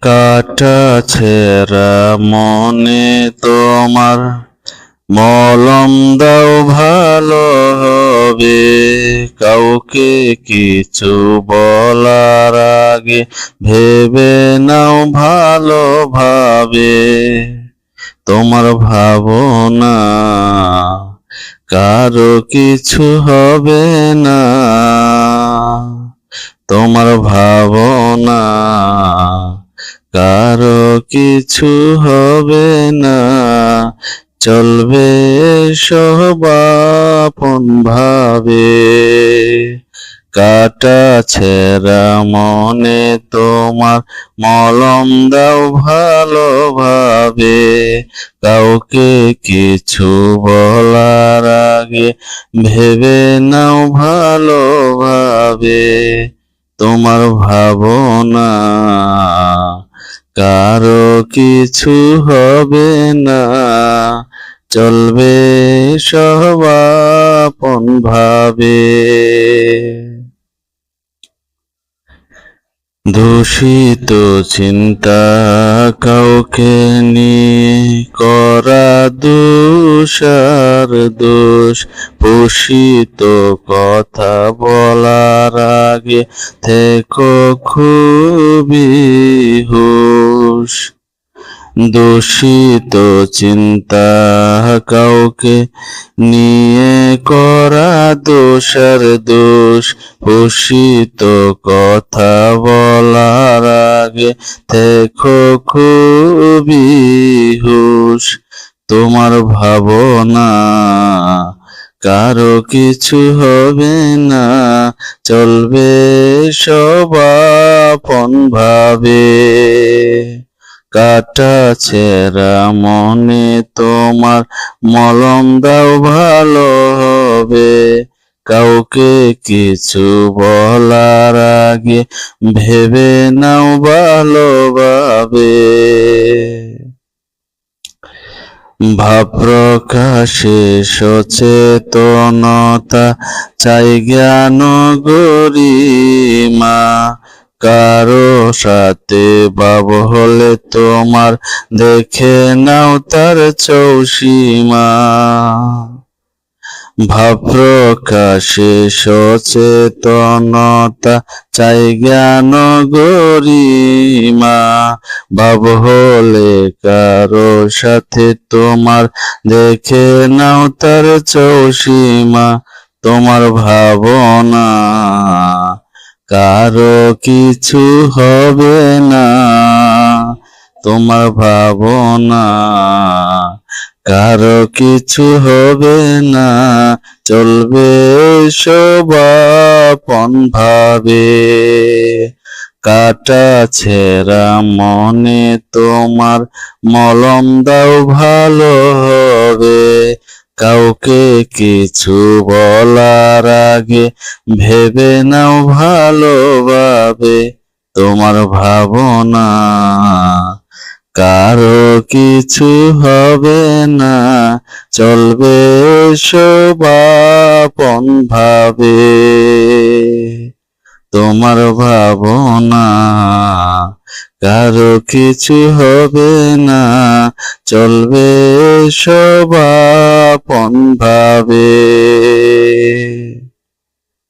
কাটা ছেঁড়া মনে তোমার মলম দাও, ভালো হবে। কাউকে কিছু বলার আগে ভেবে নাও ভালোভাবে তোমার ভাবনা কারও কিছু হবে না। তোমার ভাবনা, কারও কিছু হবে না। চলবে সবাপন ভাবে। কাটা ছেঁড়া মনে তোমার মলম দাও ভালোভাবে। কাউকে কিছু বলার আগে ভেবে নাও ভালোভাবে। তোমার ভাবনা কারও কিছু হবে না। চলবে সবাপন ভাবে। দূষিত চিন্তা কাউকে নিয়ে করা দোষার দোষ। পোষিত কথা বলার আগে থেকো খুবই হুশ। দূষিত চিন্তা কাউকে নিয়ে করা দোষার দোষ। পোষিত কথা বলার আগে থেকো খুবই হুশ। তোমার ভাবনা কারও কিছু হবে না, চলবে সবাপন ভাবে। কাটা ছেঁড়া মনে তোমার মলম দাও, ভালো হবে। কাউকে কিছু বলার আগে ভেবে নাও, ভালোভাবে। ভাব প্রকাশে সচেতনতা, চাই জ্ঞান গরিমা। কারও সাথে বাব হলে তোমার দেখে নাও তার চৌসীমা। ভাব প্রকাশে সচেতনতা চাই জ্ঞান গরিমা। ভাব হলে কারও সাথে তোমার দেখে নাও তার চৌসীমা। তোমার ভাবনা কারও কিছু হবে না, তোমার ভাবনা। কারও কিছু হবে না, চলবে সবাপন ভাবে। কাটা ছেঁড়া মনে তোমার মলম দাও ভালো হবে। কাউকে কিছু বলার আগে ভেবে নাও ভালোভাবে তোমার ভাবনা। কারও কিছু হবে না, চলবে সবাপন ভাবে। তোমার ভাবনা, কারও কিছু হবে না। চলবে সবাপন ভাবে।